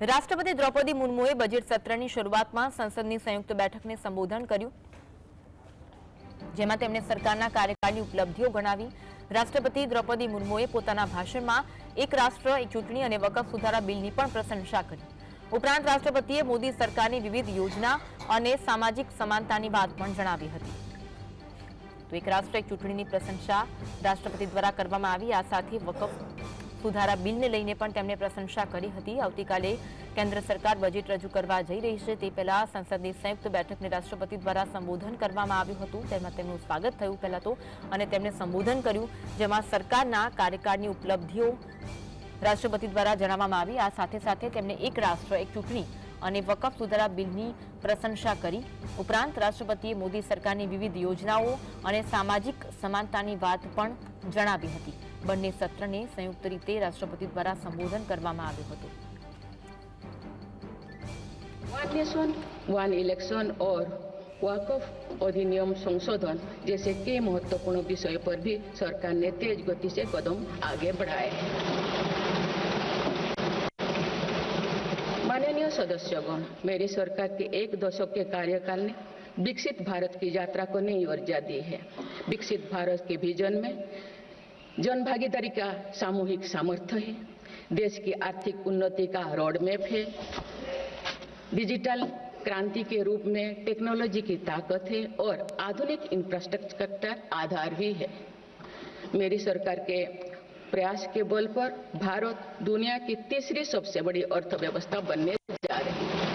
રાષ્ટ્રપતિ દ્રૌપદી મુર્મુએ બજેટ સત્રની શરૂઆતમાં સંસદની સંયુક્ત બેઠકને સંબોધન કર્યું. જેમાં તેમણે સરકારના કાર્યકાળની ઉપલબ્ધિઓ ગણાવી. રાષ્ટ્રપતિ દ્રૌપદી મુર્મુએ પોતાના ભાષણમાં એક રાષ્ટ્ર, એક ચૂંટણી અને વકફ સુધારા બિલની પણ પ્રશંસા કરી. ઉપરાંત રાષ્ટ્રપતિએ મોદી સરકારની વિવિધ યોજના અને સામાજિક સમાનતાની વાત પણ જણાવી હતી. તો એક રાષ્ટ્ર, એક ચૂંટણીની પ્રશંસા રાષ્ટ્રપતિ દ્વારા કરવામાં આવી. આ સાથે વકફ સુધારા બિલને લઈને પણ તેમણે પ્રશંસા કરી હતી. આવતીકાલે કેન્દ્ર સરકાર બજેટ રજૂ કરવા જઈ રહી છે. તે પહેલા સંસદની સંયુક્ત બેઠકને રાષ્ટ્રપતિ દ્વારા સંબોધન કરવામાં આવ્યું હતું. તેમાં તેમનું સ્વાગત થયું પહેલા તો અને તેમણે સંબોધન કર્યું, જેમાં સરકારના કાર્યકાળની ઉપલબ્ધિઓ રાષ્ટ્રપતિ દ્વારા જણાવવામાં આવી. આ સાથે સાથે તેમણે એક રાષ્ટ્ર, એક ચૂંટણી અને વકફ સુધારા બિલની પ્રશંસા કરી. ઉપરાંત રાષ્ટ્રપતિએ મોદી સરકારની વિવિધ યોજનાઓ અને સામાજિક સમાનતાની વાત પણ જણાવી હતી. બંને સત્રને સંયુક્ત રીતે રાષ્ટ્રપતિ દ્વારા સંબોધન કરવામાં આવ્યું હતું वन नेशन वन इलेक्शन और वाकफ अधिनियम संशोधन जैसे कई महत्वपूर्ण विषयों पर भी सरकार ने तेज गति से कदम आगे बढ़ाए हैं माननीय सदस्यगण मेरी सरकार के एक दशक के कार्यकाल ने विकसित भारत की यात्रा को नई ऊर्जा दी है विकसित भारत के विजन में जन भागीदारी का सामूहिक सामर्थ्य है। देश की आर्थिक उन्नति का रोड मैप है। डिजिटल क्रांति के रूप में टेक्नोलॉजी की ताकत है और आधुनिक इंफ्रास्ट्रक्चर आधार भी है। मेरी सरकार के प्रयास के बल पर भारत दुनिया की तीसरी सबसे बड़ी अर्थव्यवस्था बनने जा रही है।